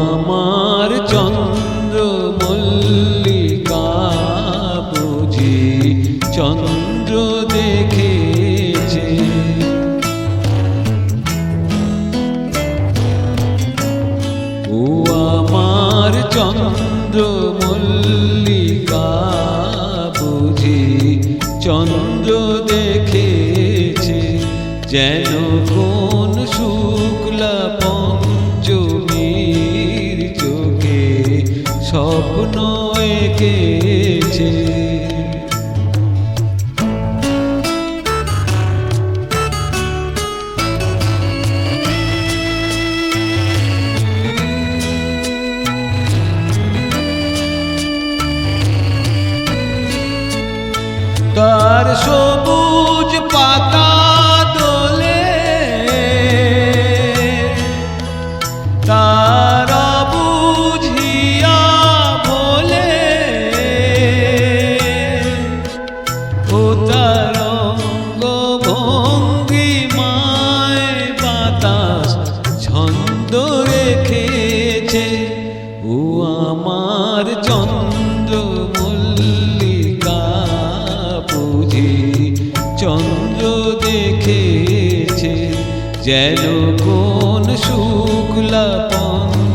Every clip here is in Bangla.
আমার চন্দ্র মল্লিকা বুঝি চন্দ্র দেখেছে। ও আমার চন্দ্র মল্লিকা বুঝি চন্দ্র দেখেছে যেন এঁকেছে তার সবুজ পাতা দোলে তার চন্দ্র মল্লিকা বুঝি চন্দ্র দেখেছে যেন কোন শুক্লা পঞ্চমীর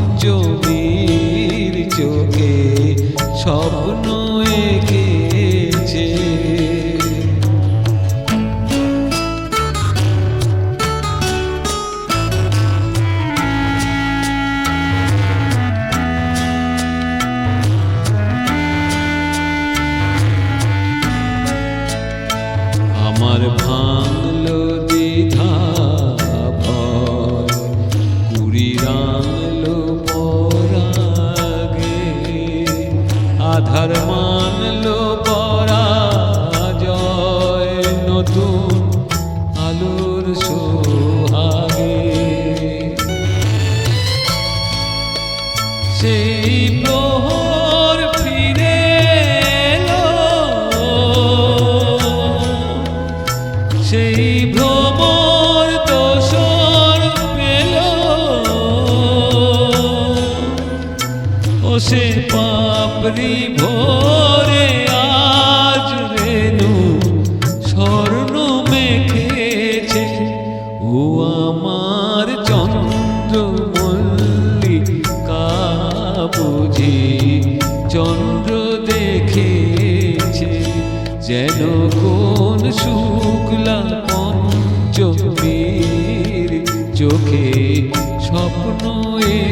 আধার মানলো পরাজয় নতুন আলোর সোহাগে। সেই প্রহর ফিরে সেই ভ্রমর দোসর পেল। ও পাপড়ি ভোরে আজ রেনু স্বর্ণ মেখেছে ও আমার চন্দ্র মল্লিকা বুঝি চন্দ্র দেখেছে যেন কোন শুক্লা পঞ্চমীর চোখে স্বপ্ন এঁকে